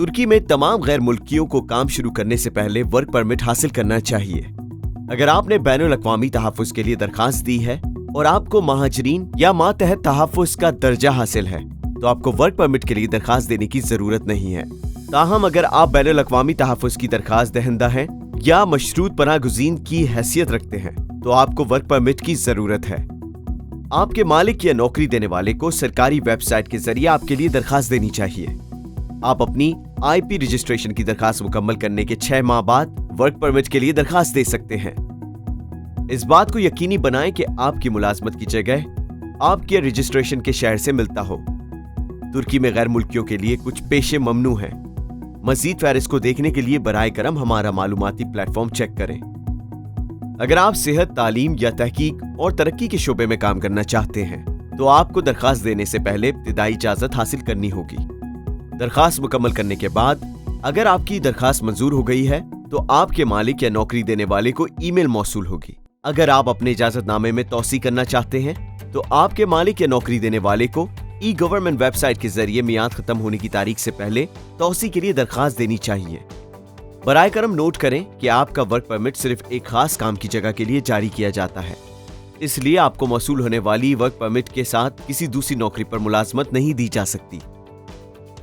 तुर्की में तमाम गैर मुल्कियों को काम शुरू करने से पहले वर्क परमिट हासिल करना चाहिए। अगर आपने बैन अवी तहफ़ के लिए दरखास्त दी है और आपको महाजरीन या मातहत तहफ़ का दर्जा हासिल है तो आपको वर्क परमिट के लिए दरखास्त देने की ज़रूरत नहीं है। ताहम अगर आप बैन अवी तहफ़ की दरखास्त दहंदा हैं या मशरूत पना गुजीन की हैसियत रखते हैं तो आपको वर्क परमिट की ज़रूरत है। आपके मालिक या नौकरी देने वाले को सरकारी वेबसाइट के ज़रिए आपके लिए दरखास्त देनी चाहिए। आप अपनी आईपी रजिस्ट्रेशन की दरखास्त मुकम्मल करने के छह माह बाद वर्क परमिट के लिए दरखास्त दे सकते हैं। इस बात को यकीनी बनाएँ कि आपकी मुलाजमत की जगह आपके रजिस्ट्रेशन के शहर से मिलता हो। तुर्की में गैर मुल्कियों के लिए कुछ पेशे ममनू हैं। मजीद फहरिस्त को देखने के लिए बरए करम हमारा मालूमती प्लेटफॉर्म चेक करें। अगर आप सेहत, तालीम या तहकीक और तरक्की के शोबे में काम करना चाहते हैं तो आपको दरखास्त देने से पहले इब्तदाई इजाज़त हासिल करनी होगी। दरखास्त मुकम्मल करने के बाद अगर आपकी दरखास्त मंजूर हो गई है तो आपके मालिक या नौकरी देने वाले को ईमेल मौसूल होगी। अगर आप अपने इजाजतनामे में तोसी करना चाहते हैं तो आपके मालिक या नौकरी देने वाले को ई गवर्नमेंट वेबसाइट के ज़रिए मियाद खत्म होने की तारीख से पहले तोसी के लिए दरखास्त देनी चाहिए। बरए करम नोट करें कि आपका वर्क परमिट सिर्फ़ एक खास काम की जगह के लिए जारी किया जाता है। इसलिए आपको मौसू होने वाली वर्क परमिट के साथ किसी दूसरी नौकरी पर मुलाजमत नहीं दी जा सकती।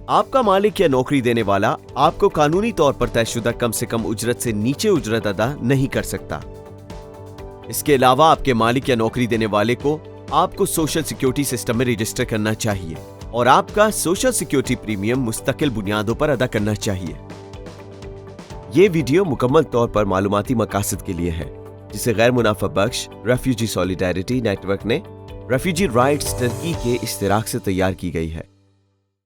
आपका मालिक या नौकरी देने वाला आपको कानूनी तौर पर तयशुदा कम से कम उजरत से नीचे उजरत अदा नहीं कर सकता। इसके अलावा आपके मालिक या नौकरी देने वाले को आपको सोशल सिक्योरिटी सिस्टम में रजिस्टर करना चाहिए और आपका सोशल सिक्योरिटी प्रीमियम मुस्तकिल बुनियादों पर अदा करना चाहिए। ये वीडियो मुकम्मल तौर पर मालूमती मकासद के लिए है, जिसे गैर मुनाफा बख्श रेफ्यूजी सॉलिडारिटी नेटवर्क ने रेफ्यूजी राइट्स टर्की के इश्तराक से तैयार की गई है।